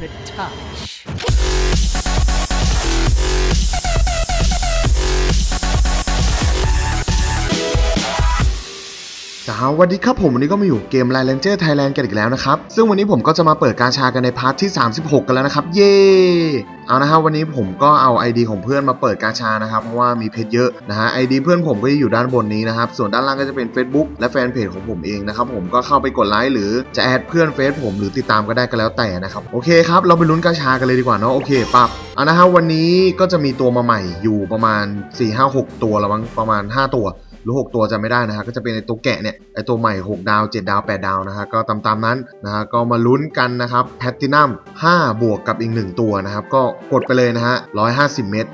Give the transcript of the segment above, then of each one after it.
could touch. สวัสดีครับผมวันนี้ก็มาอยู่เกม l ล n เ Ranger Thailand กันอีกแล้วนะครับ ซึ่งวันนี้ผมก็จะมาเปิดการชากันในพาร์ทที่ 36 กันแล้วนะครับ เย้เอานะฮะวันนี้ผมก็เอา ID ของเพื่อนมาเปิดการชานะครับ เพราะว่ามีเพจเยอะนะฮะ ID เพื่อนผมก็จะอยู่ด้านบนนี้นะครับ ส่วนด้านล่างก็จะเป็น Facebook และแฟนเพจของผมเองนะครับ ผมก็เข้าไปกดไลค์หรือจะแอดเพื่อนเฟซผมหรือติดตามก็ได้ก็แล้วแต่นะครับ โอเคครับ เราไปลุ้นกาชากันเลยดีกว่าเนาะโอเคปั๊บเอานะฮะวันนี้ก็จะมีตัวมาใหม่อยู่ประมาณ4-5-6ตัวล้วมั้งประมาณ 5 ตัว หรือ 6 ตัวจะไม่ได้นะฮะก็จะเป็นไอตัวแกะเนี่ยไอตัวใหม่ 6 ดาว 7 ดาว 8 ดาวนะฮะก็ตามๆนั้นนะฮะก็มาลุ้นกันนะครับแพตตินัม5บวกกับอีก 1 ตัวนะครับก็กดไปเลยนะฮะ150 เมตร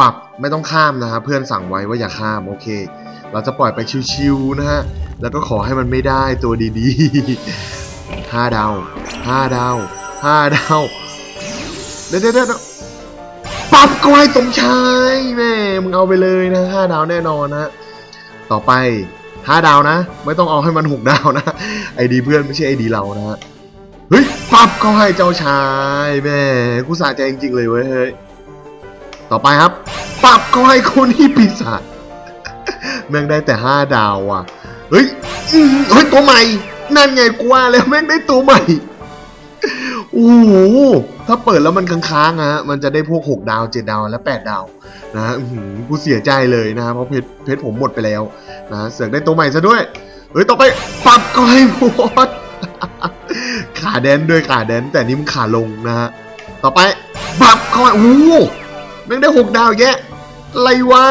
ปรับไม่ต้องข้ามนะฮะเพื่อนสั่งไว้ว่าอย่าข้ามโอเค เราจะปล่อยไปชิวๆนะฮะแล้วก็ขอให้มันไม่ได้ตัวดีๆ5ดาว5ดาว5ดาวเดี๋ยวเดี๋ยวเดี๋ยวปั๊บก็ให้สมชายแม่มึงเอาไปเลยนะ5ดาวแน่นอนนะ ต่อไป5ดาวนะ ไม่ต้องเอาให้มัน6ดาวนะไอดีเพื่อนไม่ใช่ไอดีเรานะเฮ้ยปั๊บก็ให้เจ้าชายแม่กูสะใจจริงๆเลยเว้ยเฮ้ยต่อไปครับปั๊บก็ให้คนที่ปีศาจแม่งได้แต่5ดาวว่ะเฮ้ยเฮ้ยตัวใหม่ นั่นไงกูว่าแล้วแม่งได้ตัวใหม่ โอ้โหถ้าเปิดแล้วมันค้างๆอะฮะมันจะได้พวก 6 ดาว7ดาวและ 8 ดาวนะฮะกูเสียใจเลยนะฮะเพราะเพชรเพชรผมหมดไปแล้วนะเสือกได้ตัวใหม่ซะด้วยเฮ้ยต่อไปปรับก็ให้หมดขาแดนด้วยขาแดนแต่นี่มันขาลงนะฮะต่อไปปรับก็ให้โอ้โหแม่งได้6ดาวแยะอะไรวะ